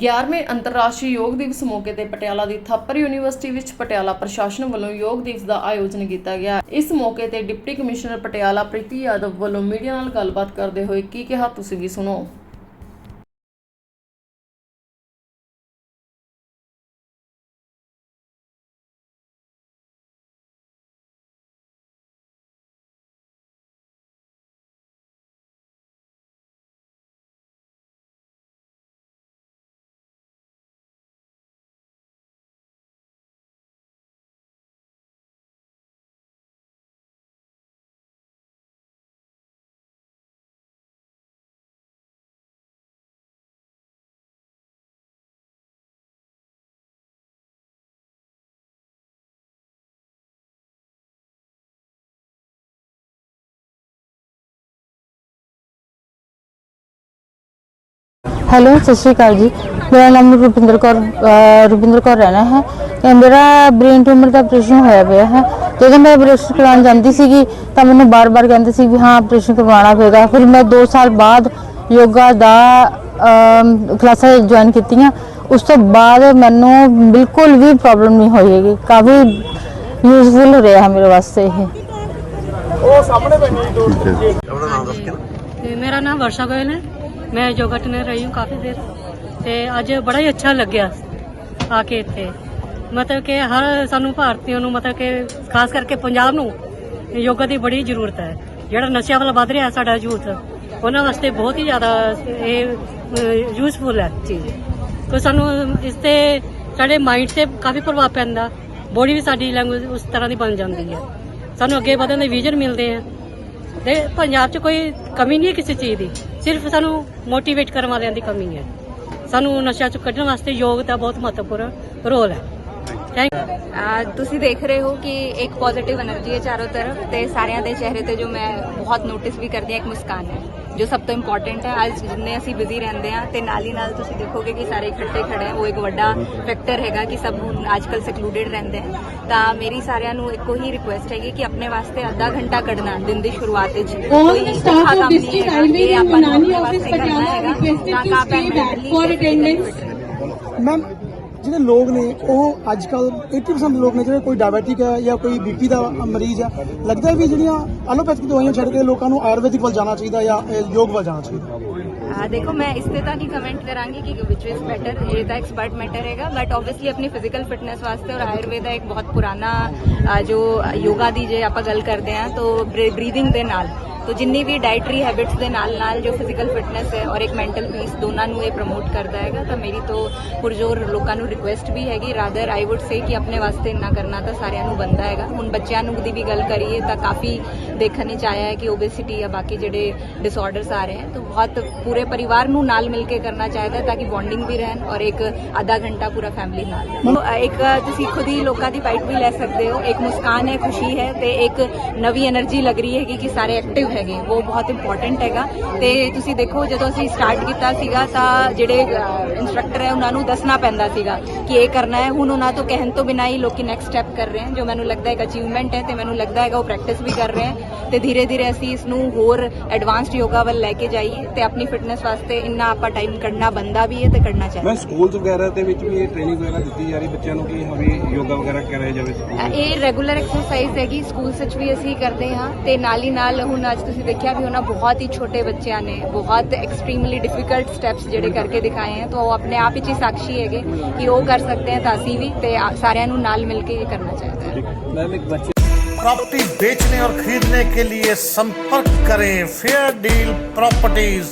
11ਵੇਂ ਅੰਤਰਰਾਸ਼ਟਰੀ ਯੋਗ ਦਿਵਸ ਮੌਕੇ ਤੇ ਪਟਿਆਲਾ ਦੀ ਥਾਪਰ ਯੂਨੀਵਰਸਿਟੀ ਵਿੱਚ ਪਟਿਆਲਾ ਪ੍ਰਸ਼ਾਸਨ ਵੱਲੋਂ ਯੋਗ ਦਿਵਸ ਦਾ ਆਯੋਜਨ ਕੀਤਾ ਗਿਆ। ਇਸ ਮੌਕੇ ਤੇ ਡਿਪਟੀ ਕਮਿਸ਼ਨਰ ਪਟਿਆਲਾ ਪ੍ਰੀਤੀ ਯਾਦਵ ਵੱਲੋਂ ਮੀਡੀਆ ਨਾਲ ਗੱਲਬਾਤ ਕਰਦੇ ਹੋਏ ਕੀ ਕਿਹਾ, ਤੁਸੀਂ ਵੀ ਸੁਣੋ। ਹੈਲੋ ਸਤਿ ਸ਼੍ਰੀ ਅਕਾਲ ਜੀ। ਮੇਰਾ ਨਾਮ ਰੁਪਿੰਦਰ ਕੌਰ ਰੁਪਿੰਦਰ ਕੌਰ ਰਹਿਣਾ ਹੈ। ਤੇ ਮੇਰਾ ਬ੍ਰੇਨ ਟਿਊਮਰ ਦਾ ਆਪਰੇਸ਼ਨ ਹੋਇਆ ਪਿਆ ਹੈ। ਜਦੋਂ ਮੈਂ ਆਪਰੇਸ਼ਨ ਕਰਵਾਉਣ ਜਾਂਦੀ ਸੀਗੀ ਤਾਂ ਮੈਨੂੰ ਬਾਰ-ਬਾਰ ਕਹਿੰਦੇ ਸੀ ਵੀ ਹਾਂ ਆਪਰੇਸ਼ਨ ਕਰਵਾਉਣਾ ਪਏਗਾ। ਫਿਰ ਮੈਂ 2 ਸਾਲ ਬਾਅਦ ਯੋਗਾ ਦਾ ਕਲਾਸਾਂ ਜੁਆਇਨ ਕੀਤੀਆਂ। ਉਸ ਤੋਂ ਬਾਅਦ ਮੈਨੂੰ ਬਿਲਕੁਲ ਵੀ ਪ੍ਰੋਬਲਮ ਨਹੀਂ ਹੋਈ ਹੈਗੀ। ਕਾਫੀ ਯੂਜ਼ਫੁਲ ਰਿਹਾ ਮੇਰੇ ਵਾਸਤੇ ਇਹ। ਮੇਰਾ ਨਾਮ ਵਰਸ਼ਾ ਗੋਇਲ ਹੈ। ਮੈਂ ਯੋਗਾ ਟ੍ਰੇਨਰ ਰਹੀ ਹਾਂ ਕਾਫੀ ਦੇਰ ਤੇ ਅੱਜ ਬੜਾ ਹੀ ਅੱਛਾ ਲੱਗਿਆ ਆ ਕੇ ਇੱਥੇ। ਮਤਲਬ ਕਿ ਹਰ ਸਾਨੂੰ ਭਾਰਤੀਆਂ ਨੂੰ ਮਤਲਬ ਕਿ ਖਾਸ ਕਰਕੇ ਪੰਜਾਬ ਨੂੰ ਯੋਗਾ ਦੀ ਬੜੀ ਜ਼ਰੂਰਤ ਹੈ। ਜਿਹੜਾ ਨਸ਼ਿਆਂ ਵੱਲ ਵੱਧ ਰਿਹਾ ਸਾਡਾ ਯੂਥ, ਉਹਨਾਂ ਵਾਸਤੇ ਬਹੁਤ ਹੀ ਜ਼ਿਆਦਾ ਇਹ ਯੂਸਫੁਲ ਹੈ ਚੀਜ਼। ਤੇ ਸਾਨੂੰ ਇਸ ਤੇ ਸਾਡੇ ਮਾਈਂਡ ਤੇ ਕਾਫੀ ਪ੍ਰਭਾਵ ਪੈਂਦਾ। ਬੋਡੀ ਵੀ ਸਾਡੀ ਲੈਂਗੁਏਜ ਉਸ ਤਰ੍ਹਾਂ ਦੀ ਬਣ ਜਾਂਦੀ ਹੈ। ਸਾਨੂੰ ਅੱਗੇ ਵਧਣ ਦੇ ਵਿਜ਼ਨ ਮਿਲਦੇ ਆ। ਤੇ ਪੰਜਾਬ 'ਚ ਕੋਈ ਕਮੀ ਨਹੀਂ ਹੈ ਕਿਸੇ ਚੀਜ਼ ਦੀ। ਸਿਰਫ ਸਾਨੂੰ ਮੋਟੀਵੇਟ ਕਰਨ ਵਾਲਿਆਂ ਦੀ ਕਮੀ ਹੈ। ਸਾਨੂੰ ਨਸ਼ਿਆਂ 'ਚ ਕੱਢਣ ਵਾਸਤੇ ਯੋਗ ਦਾ ਬਹੁਤ ਮਹੱਤਵਪੂਰਨ ਰੋਲ ਹੈ। ਤੁਸੀਂ ਦੇਖ ਰਹੇ ਹੋ ਕਿ ਇੱਕ ਪੋਜ਼ਿਟਿਵ એનર્ਜੀ ਹੈ ਚਾਰੋਂ ਤਰਫ ਤੇ ਸਾਰਿਆਂ ਦੇ ਚਿਹਰੇ ਤੇ ਜੋ ਮੈਂ ਬਹੁਤ ਨੋਟਿਸ ਵੀ ਕਰਦੀ ਹਾਂ ਇੱਕ ਮੁਸਕਾਨ ਹੈ ਜੋ ਸਭ ਤੋਂ ਇੰਪੋਰਟੈਂਟ ਹੈ। ਅੱਜ ਜਿੰਨੇ ਅਸੀਂ ਬਿਜ਼ੀ ਰਹਿੰਦੇ ਆ ਤੇ ਨਾਲ ਹੀ ਨਾਲ ਤੁਸੀਂ ਦੇਖੋਗੇ ਕਿ ਸਾਰੇ ਇਕੱਠੇ ਖੜੇ ਆ ਉਹ ਇੱਕ ਵੱਡਾ ਫੈਕਟਰ ਹੈਗਾ ਕਿ ਸਭ ਅੱਜਕੱਲ ਸੈਕਲੂਡਡ ਰਹਿੰਦੇ ਆ ਤਾਂ ਮੇਰੀ ਸਾਰਿਆਂ ਨੂੰ ਇੱਕੋ ਹੀ ਰਿਕੁਐਸਟ ਹੈਗੀ ਕਿ ਆਪਣੇ ਵਾਸਤੇ ਅੱਧਾ ਘੰਟਾ ਕੱਢਣਾ ਦਿਨ ਦੀ ਸ਼ੁਰੂਆਤ ਵਿੱਚ। ਕੋਈ ਸਟਾਫ ਆਫ ਡਿਸਟ੍ਰਿਕਟ ਹਾਈਵੇ ਯੂਨਾਨੀ office Patiala requested to stay back for attendance ma'am ਜਿਹੜੇ ਲੋਕ ਨੇ, ਉਹ ਅੱਜ ਕੱਲ 80% ਲੋਕ ਨੇ ਜਿਹੜੇ ਕੋਈ ਡਾਇਬੀਟਿਕ ਹੈ ਜਾਂ ਕੋਈ ਬੀਪੀ ਦਾ ਮਰੀਜ਼ ਹੈ, ਲੱਗਦਾ ਵੀ ਜਿਹੜੀਆਂ ਐਲੋਪੈਥਿਕ ਦਵਾਈਆਂ ਛੱਡ ਕੇ ਲੋਕਾਂ ਨੂੰ ਆਯੁਰਵੈਦਿਕ ਵੱਲ ਜਾਣਾ ਚਾਹੀਦਾ ਜਾਂ ਯੋਗ ਵੱਲ ਜਾਣਾ ਚਾਹੀਦਾ? ਆ ਦੇਖੋ, ਮੈਂ ਇਸ ਤੇ ਤਾਂ ਨਹੀਂ ਕਮੈਂਟ ਕਰਾਂਗੀ ਕਿ ਵਿਚ ਇਜ਼ ਬੈਟਰ ਇਹ ਤਾਂ ਐਕਸਪਰਟ ਮੈਟਰ ਹੈਗਾ ਬਟ ਆਬਵੀਅਸਲੀ ਆਪਣੀ ਫਿਜ਼ੀਕਲ ਫਿਟਨੈਸ ਵਾਸਤੇ ਔਰ ਆਯੁਰਵੇਦਾ ਇੱਕ ਬਹੁਤ ਪੁਰਾਣਾ ਜੋ ਯੋਗਾ ਦੀ ਜੇ ਆਪਾਂ ਗੱਲ ਕਰਦੇ ਹਾਂ, ਤਾਂ ਬਰੀਥਿੰਗ ਦੇ ਨਾਲ ਤੋ ਜਿੰਨੀ ਵੀ ਡਾਈਟਰੀ ਹੈਬਿਟਸ ਦੇ ਨਾਲ ਨਾਲ ਜੋ ਫਿਜ਼ੀਕਲ ਫਿਟਨੈਸ ਹੈ ਔਰ ਇੱਕ ਮੈਂਟਲ ਪੀਸ ਦੋਨਾਂ ਨੂੰ ਇਹ ਪ੍ਰਮੋਟ ਕਰਦਾ ਹੈਗਾ ਤਾਂ ਮੇਰੀ ਤੋਂ ਪੁਰਜੋਰ ਲੋਕਾਂ ਨੂੰ ਰਿਕੁਐਸਟ ਵੀ ਹੈਗੀ। ਰਾਦਰ ਆਈ ਊਡ ਸੇ ਕਿ ਆਪਣੇ ਵਾਸਤੇ ਇੰਨਾ ਕਰਨਾ ਤਾਂ ਸਾਰਿਆਂ ਨੂੰ ਬੰਦਾ ਹੈਗਾ। ਹੁਣ ਬੱਚਿਆਂ ਨੂੰ ਦੀ ਵੀ ਗੱਲ ਕਰੀਏ ਤਾਂ ਕਾਫੀ ਦੇਖਣ ਵਿੱਚ ਆਇਆ ਹੈ ਕਿ ਓਬੇਸਿਟੀ ਜਾਂ ਬਾਕੀ ਜਿਹੜੇ ਡਿਸਆਰਡਰਸ ਆ ਰਹੇ ਹਨ ਤਾਂ ਬਹੁਤ ਪੂਰੇ ਪਰਿਵਾਰ ਨੂੰ ਨਾਲ ਮਿਲ ਕੇ ਕਰਨਾ ਚਾਹੀਦਾ ਤਾਂ ਕਿ ਬੌਂਡਿੰਗ ਵੀ ਰਹਿਣ ਔਰ ਇੱਕ ਅੱਧਾ ਘੰਟਾ ਪੂਰਾ ਫੈਮਿਲੀ ਨਾਲ ਇੱਕ ਤੁਸੀਂ ਖੁਦ ਹੀ ਲੋਕਾਂ ਦੀ ਬਾਈਟ ਵੀ ਲੈ ਸਕਦੇ ਹੋ। ਇੱਕ ਮੁਸਕਾਨ ਹੈ ਖੁਸ਼ੀ ਹੈ ਤੇ ਇੱਕ ਨਵੀਂ એનર્ਜੀ ਲੱਗ ਰਹੀ ਹੈ ਕਿ ਸਾਰੇ ਐਕਟਿਵ ਹੈ ਹੈਗੇ ਉਹ ਬਹੁਤ ਇੰਪੋਰਟੈਂਟ ਹੈਗਾ। ਤੇ ਤੁਸੀਂ ਦੇਖੋ ਜਦੋਂ ਅਸੀਂ ਸਟਾਰਟ ਕੀਤਾ ਸੀਗਾ ਤਾਂ ਜਿਹੜੇ ਇਨਸਟ੍ਰਕਟਰ ਹੈ ਉਹਨਾਂ ਨੂੰ ਦੱਸਣਾ ਪੈਂਦਾ ਸੀਗਾ ਕਿ ਇਹ ਕਰਨਾ ਹੈ। ਹੁਣ ਉਹਨਾਂ ਤੋਂ ਕਹਿਣ ਤੋਂ ਬਿਨਾਂ ਹੀ ਲੋਕੀ ਨੈਕਸਟ ਸਟੈਪ ਕਰ ਰਹੇ ਹਨ ਜੋ ਮੈਨੂੰ ਲੱਗਦਾ ਹੈ ਇੱਕ ਅਚੀਵਮੈਂਟ ਹੈ ਤੇ ਮੈਨੂੰ ਲੱਗਦਾ ਹੈਗਾ ਉਹ ਪ੍ਰੈਕਟਿਸ ਵੀ ਕਰ ਰਹੇ ਹਨ। ਤੇ ਧੀਰੇ ਧੀਰੇ ਅਸੀਂ ਇਸ ਨੂੰ ਹੋਰ ਐਡਵਾਂਸਡ ਯੋਗਾ ਵੱਲ ਲੈ ਕੇ ਜਾਈਏ ਤੇ ਆਪਣੀ ਫਿਟਨੈਸ ਵਾਸਤੇ ਇੰਨਾ ਆਪਾਂ ਟਾਈਮ ਕੱਢਣਾ ਬੰਦਾ ਵੀ ਹੈ ਤੇ ਕੱਢਣਾ ਚਾਹੀਦਾ। ਮੈਂ ਸਕੂਲ ਵਗੈਰਾ ਦੇ ਵਿੱਚ ਵੀ ਇਹ ਟ੍ਰੇਨਿੰਗ ਵਗੈਰਾ ਦਿੱਤੀ ਜਾ ਰਹੀ ਬੱਚਿਆਂ ਨੂੰ ਕਿ ਹਮੇ ਯੋਗਾ ਵਗੈਰਾ ਕਰਾਇਆ ਜਾਵੇ। ਇਹ ਰੈਗੂਲਰ ਐਕਸਰਸਾਈਜ਼ ਹੈਗੀ ਸਕੂਲ ਵਿੱਚ ਵੀ ਅਸੀਂ ਕਰਦੇ ਹਾਂ ਤੇ ਨਾਲ ਹੀ ਨਾਲ ਹੁਣ ਅੱਜ ਤੁਸੀਂ ਦੇਖਿਆ ਵੀ ਉਹਨਾਂ ਬਹੁਤ ਹੀ ਛੋਟੇ ਬੱਚਿਆਂ ਨੇ ਬਹੁਤ ਐਕਸਟ੍ਰੀਮਲੀ ਡਿਫਿਕਲਟ ਸਟੈਪਸ ਜਿਹੜੇ ਕਰਕੇ ਦਿਖਾਏ ਹਨ ਤਾਂ ਉਹ ਆਪਣੇ ਆਪ ਵਿੱਚ ਹੀ ਸਾਖੀ ਹੈਗੇ ਕਿ ਉਹ ਕਰ ਸਕਦੇ हैं ਤਾਂ ਅਸੀਂ ਵੀ ਤੇ ਆ- ਸਾਰਿਆਂ ਨੂੰ ਨਾਲ ਮਿਲ ਕੇ ਇਹ ਕਰਨਾ ਚਾਹੀਦਾ ਹੈ ਮੈਮ ਇੱਕ ਬੱਚੇ प्रॉपर्टी बेचने और खरीदने के लिए संपर्क करें फेयर डील प्रॉपर्टीज